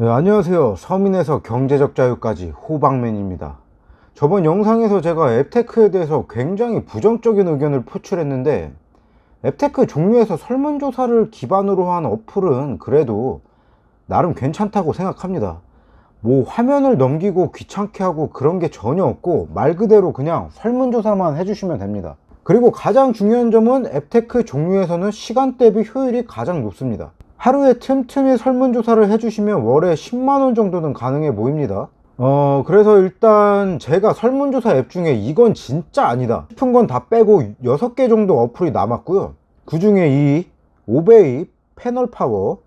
네, 안녕하세요. 서민에서 경제적 자유까지 호박맨입니다. 저번 영상에서 제가 앱테크에 대해서 굉장히 부정적인 의견을 표출했는데 앱테크 종류에서 설문조사를 기반으로 한 어플은 그래도 나름 괜찮다고 생각합니다. 뭐 화면을 넘기고 귀찮게 하고 그런 게 전혀 없고 말 그대로 그냥 설문조사만 해주시면 됩니다. 그리고 가장 중요한 점은 앱테크 종류에서는 시간 대비 효율이 가장 높습니다. 하루에 틈틈이 설문조사를 해주시면 월에 10만원 정도는 가능해 보입니다. 어, 그래서 일단 제가 설문조사 앱 중에 이건 진짜 아니다 싶은 건 다 빼고 6개 정도 어플이 남았고요. 그 중에 이 오베이, 패널파워,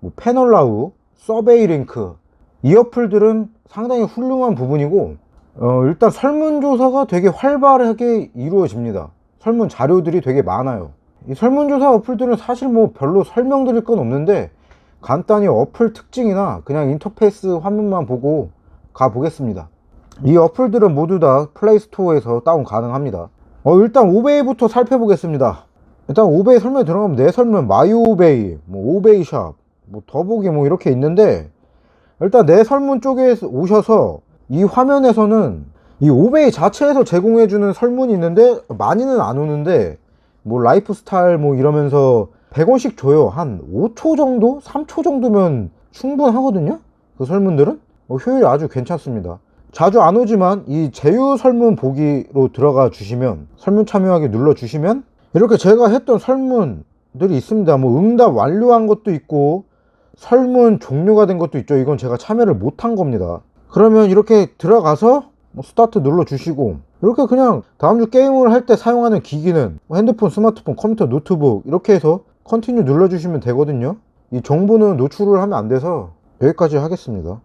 뭐 패널라우, 서베이링크 이 어플들은 상당히 훌륭한 부분이고 어, 일단 설문조사가 되게 활발하게 이루어집니다. 설문 자료들이 되게 많아요. 이 설문조사 어플들은 사실 뭐 별로 설명드릴 건 없는데 간단히 어플 특징이나 그냥 인터페이스 화면만 보고 가보겠습니다. 이 어플들은 모두 다 플레이스토어에서 다운 가능합니다. 어, 일단 오베이부터 살펴보겠습니다. 일단 오베이 설명에 들어가면 내 설문 마이오베이, 뭐 오베이샵, 뭐 더보기 뭐 이렇게 있는데 일단 내 설문 쪽에 오셔서 이 화면에서는 이 오베이 자체에서 제공해주는 설문이 있는데 많이는 안 오는데 뭐 라이프 스타일 뭐 이러면서 100원씩 줘요. 한 5초 정도? 3초 정도면 충분하거든요? 그 설문들은? 어, 효율이 아주 괜찮습니다. 자주 안 오지만 이 제휴 설문 보기로 들어가 주시면 설문 참여하기 눌러 주시면 이렇게 제가 했던 설문들이 있습니다. 뭐 응답 완료한 것도 있고 설문 종료가 된 것도 있죠. 이건 제가 참여를 못한 겁니다. 그러면 이렇게 들어가서 뭐 스타트 눌러 주시고 이렇게 그냥 다음 주 게임을 할 때 사용하는 기기는 뭐 핸드폰, 스마트폰, 컴퓨터, 노트북 이렇게 해서 컨티뉴 눌러 주시면 되거든요. 이 정보는 노출을 하면 안 돼서 여기까지 하겠습니다.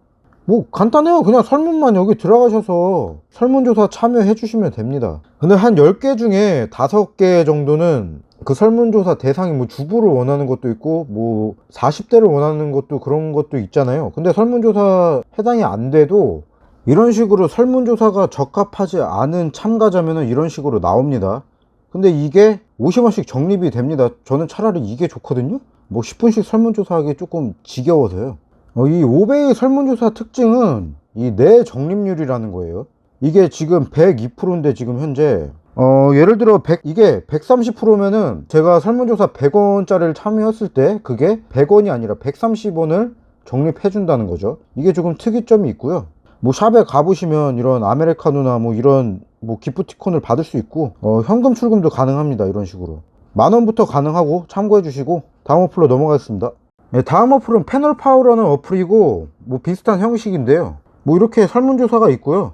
뭐 간단해요. 그냥 설문만 여기 들어가셔서 설문조사 참여해 주시면 됩니다. 근데 한 10개 중에 5개 정도는 그 설문조사 대상이 뭐 주부를 원하는 것도 있고 뭐 40대를 원하는 것도 그런 것도 있잖아요. 근데 설문조사 해당이 안 돼도 이런 식으로 설문조사가 적합하지 않은 참가자면은 이런 식으로 나옵니다. 근데 이게 50원씩 적립이 됩니다. 저는 차라리 이게 좋거든요. 뭐 10분씩 설문조사하기 조금 지겨워서요. 어, 이 오베이 설문조사 특징은 이 내 적립률이라는 거예요. 이게 지금 102%인데 지금 현재 어, 예를 들어 100, 이게 130%면은 제가 설문조사 100원짜리를 참여했을 때 그게 100원이 아니라 130원을 적립해 준다는 거죠. 이게 조금 특이점이 있고요. 뭐 샵에 가보시면 이런 아메리카노나 뭐 이런 뭐 기프티콘을 받을 수 있고 어, 현금 출금도 가능합니다. 이런 식으로 만 원부터 가능하고 참고해 주시고 다음 어플로 넘어가겠습니다. 네, 다음 어플은 패널 파워라는 어플이고 뭐 비슷한 형식인데요. 뭐 이렇게 설문조사가 있고요.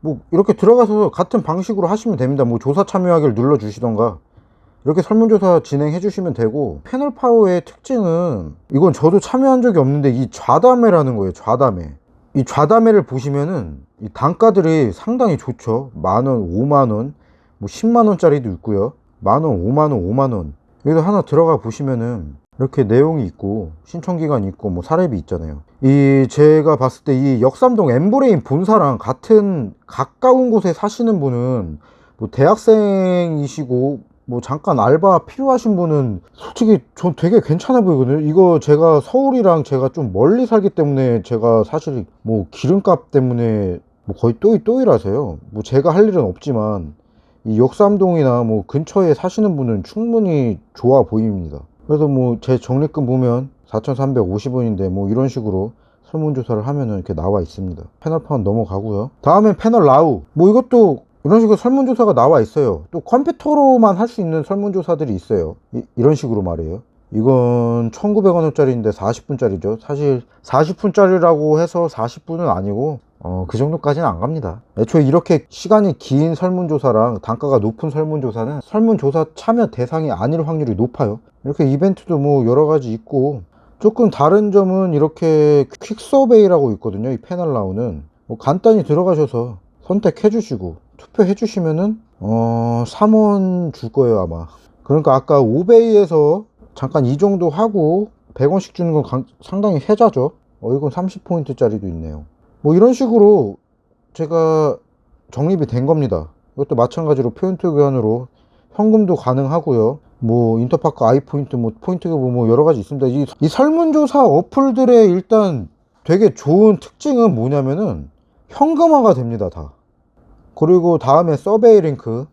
뭐 이렇게 들어가서 같은 방식으로 하시면 됩니다. 뭐 조사 참여하기를 눌러 주시던가 이렇게 설문조사 진행해 주시면 되고 패널 파워의 특징은 이건 저도 참여한 적이 없는데 이 좌담회라는 거예요. 좌담회. 이 좌담회를 보시면은 이 단가들이 상당히 좋죠. 만원, 오만원, 뭐 10만원짜리도 있고요. 만원, 오만원, 오만원. 여기도 하나 들어가 보시면은 이렇게 내용이 있고 신청기간이 있고 뭐 사례비 있잖아요. 이 제가 봤을 때 이 역삼동 엠브레인 본사랑 같은 가까운 곳에 사시는 분은 뭐 대학생이시고 뭐 잠깐 알바 필요하신 분은 솔직히 전 되게 괜찮아 보이거든요. 이거 제가 서울이랑 제가 좀 멀리 살기 때문에 제가 사실 뭐 기름값 때문에 뭐 거의 또이 또이라서요. 뭐 제가 할 일은 없지만 이 역삼동이나 뭐 근처에 사시는 분은 충분히 좋아 보입니다. 그래서 뭐 제 적립금 보면 4,350원인데 뭐 이런 식으로 설문조사를 하면은 이렇게 나와 있습니다. 패널 파운 넘어가고요. 다음엔 패널 라우. 뭐 이것도 이런 식으로 설문조사가 나와 있어요. 또 컴퓨터로만 할 수 있는 설문조사들이 있어요. 이, 이런 식으로 말이에요. 이건 1,900원짜리인데 40분짜리죠. 사실 40분짜리라고 해서 40분은 아니고 어, 그 정도까지는 안 갑니다. 애초에 이렇게 시간이 긴 설문조사랑 단가가 높은 설문조사는 설문조사 참여 대상이 아닐 확률이 높아요. 이렇게 이벤트도 뭐 여러 가지 있고 조금 다른 점은 이렇게 퀵 서베이라고 있거든요. 이 패널 라우는 뭐 간단히 들어가셔서 선택해 주시고 투표해 주시면은 어 3원 줄 거예요 아마. 그러니까 아까 오베이에서 잠깐 이 정도 하고 100원씩 주는 건 강- 상당히 혜자죠. 어 이건 30포인트 짜리도 있네요. 뭐 이런 식으로 제가 적립이 된 겁니다. 이것도 마찬가지로 포인트 교환으로 현금도 가능하고요. 뭐 인터파크 아이포인트 뭐 포인트 뭐 여러 가지 있습니다. 이, 이 설문조사 어플들의 일단 되게 좋은 특징은 뭐냐면은 현금화가 됩니다 다 그리고 다음에 서베이 링크.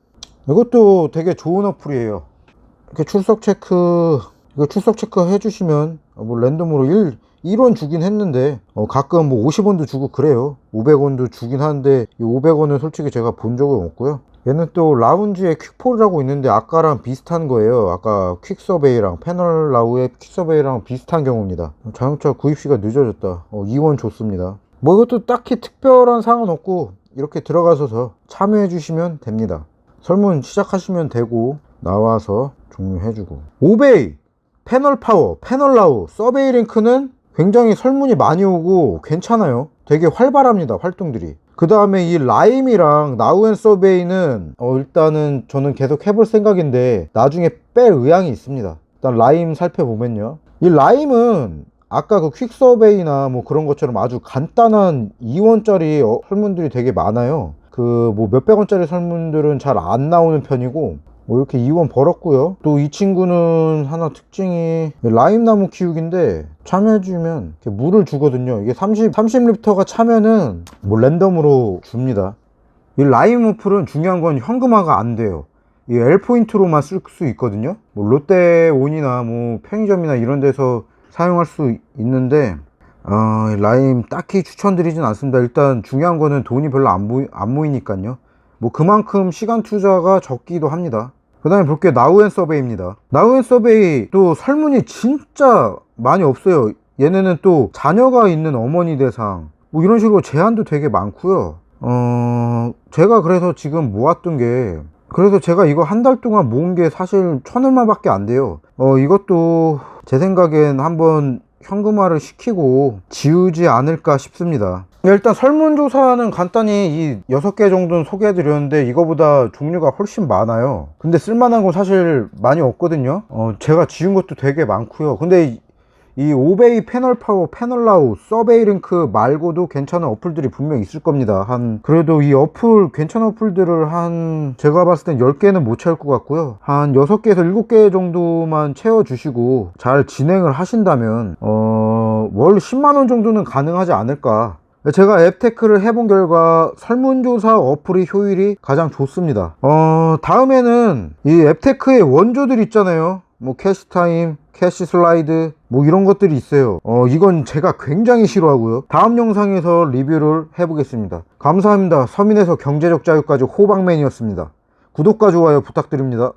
이것도 되게 좋은 어플이에요. 이렇게 출석 체크 이거 출석 체크 해주시면 어, 뭐 랜덤으로 1, 1원 주긴 했는데 어, 가끔 뭐 50원도 주고 그래요. 500원도 주긴 하는데 이 500원은 솔직히 제가 본 적은 없고요. 얘는 또 라운지에 퀵폴이라고 있는데 아까랑 비슷한 거예요. 아까 퀵서베이랑 패널 라우의 퀵서베이랑 비슷한 경우입니다. 자동차 구입 시가 늦어졌다. 어, 2원 좋습니다. 뭐 이것도 딱히 특별한 사항은 없고 이렇게 들어가셔서 참여해 주시면 됩니다. 설문 시작하시면 되고 나와서 종료해주고. 오베이! 패널 파워 패널 라우 서베이 링크는 굉장히 설문이 많이 오고 괜찮아요. 되게 활발합니다 활동들이. 그 다음에 이 라임이랑 나우앤 서베이는 어 일단은 저는 계속 해볼 생각인데 나중에 뺄 의향이 있습니다. 일단 라임 살펴보면요. 이 라임은 아까 그 퀵서베이나 뭐 그런 것처럼 아주 간단한 2원짜리 어, 설문들이 되게 많아요. 그 뭐 몇백 원짜리 설문들은 잘 안 나오는 편이고 뭐 이렇게 2원 벌었고요. 또 이 친구는 하나 특징이 라임나무 키우기인데 참여해주면 물을 주거든요. 이게 30, 30리터가 차면은 뭐 랜덤으로 줍니다. 이 라임 어플은 중요한 건 현금화가 안 돼요. 이 L포인트로만 쓸 수 있거든요. 뭐 롯데온이나 뭐 편의점이나 이런 데서 사용할 수 있는데 어, 이 라임 딱히 추천드리진 않습니다. 일단 중요한 거는 돈이 별로 안, 모이, 안 모이니까요. 뭐 그만큼 시간 투자가 적기도 합니다. 그 다음에 볼게요. 나우앤 서베이입니다. 나우앤 서베이 또 설문이 진짜 많이 없어요. 얘네는 또 자녀가 있는 어머니 대상. 뭐 이런 식으로 제한도 되게 많고요. 어 제가 그래서 지금 모았던 게 그래서 제가 이거 한 달 동안 모은 게 사실 천 얼마밖에 안 돼요. 어 이것도 제 생각엔 한번 현금화를 시키고 지우지 않을까 싶습니다. 일단 설문조사는 간단히 이 6개 정도는 소개해 드렸는데 이거보다 종류가 훨씬 많아요. 근데 쓸만한 건 사실 많이 없거든요. 어, 제가 지운 것도 되게 많고요. 근데 이, 이 오베이 패널 파워 패널 라우 서베이 링크 말고도 괜찮은 어플들이 분명 있을 겁니다 한 그래도 이 어플 괜찮은 어플들을 한 제가 봤을 땐 10개는 못 채울 것 같고요 한 6개에서 7개 정도만 채워 주시고 잘 진행을 하신다면 어, 월 10만 원 정도는 가능하지 않을까 제가 앱테크를 해본 결과 설문조사 어플의 효율이 가장 좋습니다. 어, 다음에는 이 앱테크의 원조들 있잖아요. 뭐 캐시타임, 캐시 슬라이드, 뭐 이런 것들이 있어요. 어, 이건 제가 굉장히 싫어하고요. 다음 영상에서 리뷰를 해보겠습니다. 감사합니다. 서민에서 경제적 자유까지 호박맨이었습니다. 구독과 좋아요 부탁드립니다.